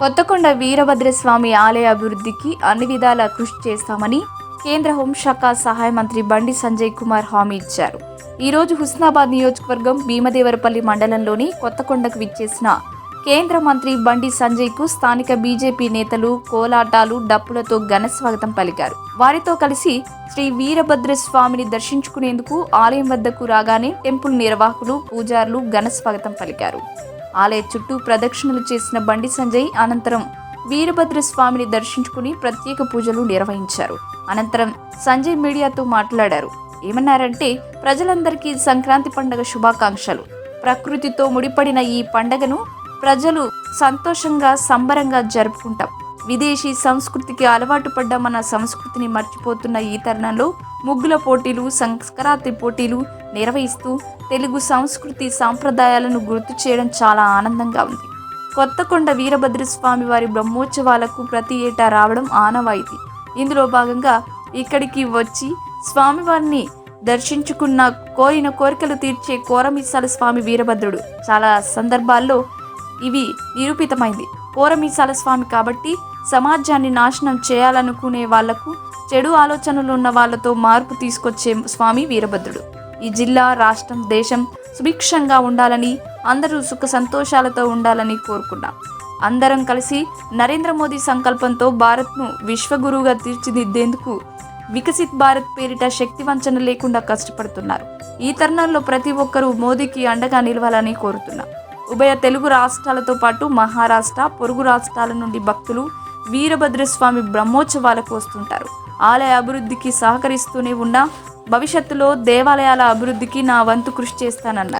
కొత్తకొండ వీరభద్రస్వామి ఆలయ అభివృద్ధికి అన్ని విధాల కృషి చేస్తామని కేంద్ర హోంశాఖ సహాయ మంత్రి బండి సంజయ్ కుమార్ హామీ ఇచ్చారు. ఈరోజు హుస్నాబాద్ నియోజకవర్గం భీమదేవరపల్లి మండలంలోని కొత్తకొండకు విచ్చేసిన కేంద్ర మంత్రి బండి సంజయ్కు స్థానిక బీజేపీ నేతలు కోలాటాలు డప్పులతో ఘన స్వాగతం పలికారు. వారితో కలిసి శ్రీ వీరభద్రస్వామిని దర్శించుకునేందుకు ఆలయం వద్దకు రాగానే టెంపుల్ నిర్వాహకులు పూజారులు ఘన స్వాగతం పలికారు. ఆలయ చుట్టూ ప్రదక్షిణలు చేసిన బండి సంజయ్ అనంతరం వీరభద్ర స్వామిని దర్శించుకుని ప్రత్యేక పూజలు నిర్వహించారు. అనంతరం సంజయ్ మీడియాతో మాట్లాడారు. ఏమన్నారంటే ప్రజలందరికీ సంక్రాంతి పండుగ శుభాకాంక్షలు. ప్రకృతితో ముడిపడిన ఈ పండగను ప్రజలు సంతోషంగా సంబరంగా జరుపుకుంటాం. విదేశీ సంస్కృతికి అలవాటు పడ్డ మన సంస్కృతిని మర్చిపోతున్న ఈ తరుణంలో ముగ్గుల పోటీలు సంక్రాంతి పోటీలు నిర్వహిస్తూ తెలుగు సంస్కృతి సాంప్రదాయాలను గుర్తు చేయడం చాలా ఆనందంగా ఉంది. కొత్తకొండ వీరభద్ర స్వామి వారి బ్రహ్మోత్సవాలకు ప్రతి ఏటా రావడం ఆనవాయితీ. ఇందులో భాగంగా ఇక్కడికి వచ్చి స్వామివారిని దర్శించుకున్న కోరిన కోరికలు తీర్చే కోరమిసాల స్వామి వీరభద్రుడు. చాలా సందర్భాల్లో ఇవి నిరూపితమైంది. పోరమీసాల స్వామి కాబట్టి సమాజాన్ని నాశనం చేయాలనుకునే వాళ్ళకు చెడు ఆలోచనలు ఉన్న వాళ్ళతో మార్పు తీసుకొచ్చే స్వామి వీరభద్రుడు. ఈ జిల్లా రాష్ట్రం దేశం సుభిక్షంగా ఉండాలని అందరూ సుఖ సంతోషాలతో ఉండాలని కోరుకున్నాం. అందరం కలిసి నరేంద్ర మోదీ సంకల్పంతో భారత్ను విశ్వగురువుగా తీర్చిదిద్దేందుకు వికసిత్ భారత్ పేరిట శక్తి వంచన లేకుండా కష్టపడుతున్నారు. ఈ తరుణంలో ప్రతి ఒక్కరూ మోదీకి అండగా నిలవాలని కోరుతున్నాం. ఉభయ తెలుగు రాష్ట్రాలతో పాటు మహారాష్ట్ర పొరుగు రాష్ట్రాల నుండి భక్తులు వీరభద్రస్వామి బ్రహ్మోత్సవాలకు వస్తుంటారు. ఆలయ అభివృద్ధికి సహకరిస్తూనే ఉన్న భవిష్యత్తులో దేవాలయాల అభివృద్ధికి నా వంతు కృషి చేస్తానన్నారు.